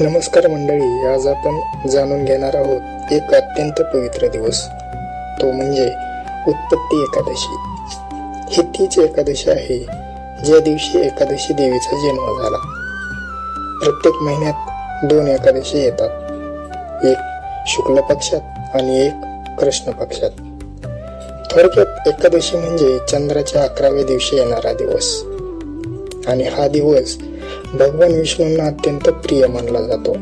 नमस्कार मंडळी आज आपण जाणून घेणार आहोत एक अत्यंत पवित्र दिवस. तो म्हणजे उत्पत्ती एकादशी. ही तीच एकादशी आहे ज्या दिवशी एकादशी देवीचा जन्म झाला. प्रत्येक महिन्यात दोन एकादशी येतात. एक शुक्ल पक्षात आणि एक कृष्ण पक्षात. थोडक्यात एकादशी म्हणजे चंद्राच्या अकराव्या दिवशी येणारा दिवस. आणि हा दिवस भगवान विष्णूंना अत्यंत प्रिय मानला जातो.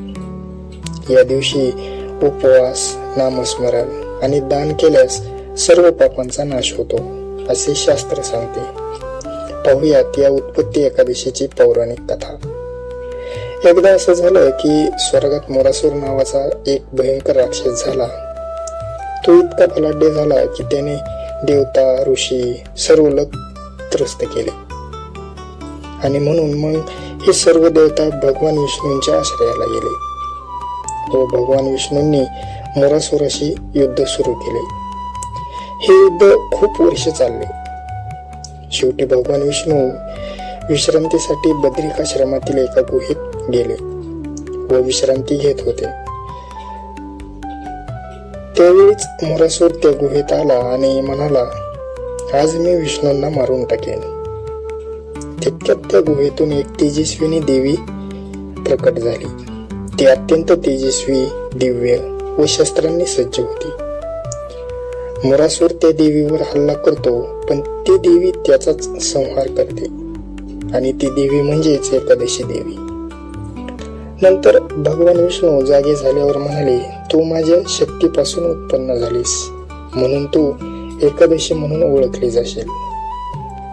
या दिवशी उपवास नामस्मरण आणि दान केल्यास सर्व पापांचा नाश होतो असे शास्त्र सांगते. पाहुयात या उत्पत्ती एकादशीची पौराणिक कथा. एकदा असं झालं की स्वर्गात मोरासूर नावाचा एक भयंकर राक्षस झाला. तो इतका बलाढ्य झाला की त्याने देवता ऋषी सर्व लोक त्रस्त केले. आणि म्हणून मग हे सर्व देवता भगवान विष्णूंच्या आश्रयाला गेले. व भगवान विष्णूंनी मोरासुराशी युद्ध सुरू केले. हे युद्ध खूप वर्ष चालले. शेवटी भगवान विष्णू विश्रांतीसाठी बद्रिकाश्रमातील एका गुहेत गेले व विश्रांती घेत होते. त्यावेळीच मोरासूर त्या गुहेत आला आणि म्हणाला आज मी विष्णूंना मारून टाकेन. तितक्यात त्या गुहेतून एक तेजस्विनी देवी प्रकट झाली. ती अत्यंत तेजस्वी दिव्य व शस्त्रांनी सज्ज होती. मुरासूर त्या देवीवर हल्ला करतो पण ती देवी त्याचाच संहार करते. आणि ती देवी म्हणजेच एकादशी देवी. नंतर भगवान विष्णू जागे झाल्यावर म्हणाले तू माझ्या शक्तीपासून उत्पन्न झालीस. म्हणून तू एकादशी म्हणून ओळखली जाशील.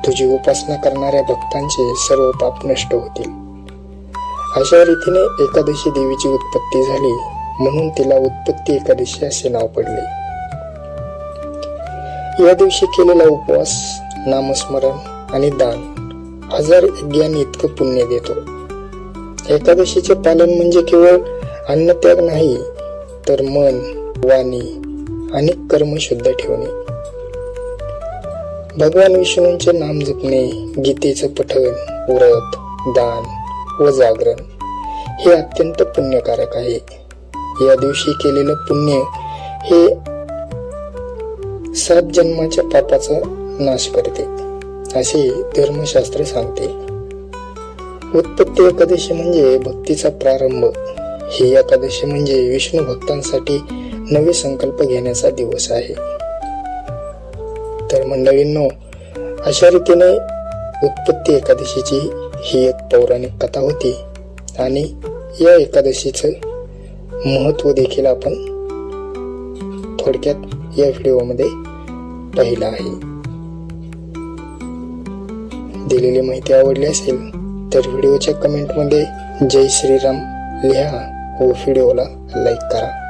तुझी उपासना करणाऱ्या भक्तांचे सर्व पाप नष्ट होतील. अशा रीतीने एकादशी देवीची उत्पत्ती झाली म्हणून तिला उत्पत्ती एकादशी असे नाव पडले. या दिवशी केलेला उपवास नामस्मरण आणि दान हजार यज्ञांनी इतकं पुण्य देतो. एकादशीचे पालन म्हणजे केवळ अन्नत्याग नाही तर मन वाणी आणि कर्म शुद्ध ठेवणे. भगवान विष्णूंचे नाम जपणे गीतेचं पठण व्रत दान व जागरण हे अत्यंत पुण्यकारक आहे. या दिवशी केलेलं पुण्य हे सात जन्माच्या पापाचा नाश करते असे धर्मशास्त्र सांगते. उत्पत्ती एकादशी म्हणजे भक्तीचा प्रारंभ. ही एकादशी म्हणजे विष्णू भक्तांसाठी नवे संकल्प घेण्याचा दिवस आहे. मंडळींनो अशा रीतीने उत्पत्ती एकादशीची ही एक पौराणिक कथा होती. आणि या एकादशीचं महत्त्व देखील आपण थोडक्यात या व्हिडिओमध्ये पाहिलं आहे. दिलेली माहिती आवडली असेल तर व्हिडिओच्या कमेंटमध्ये जय श्रीराम लिहा व व्हिडिओला लाईक करा.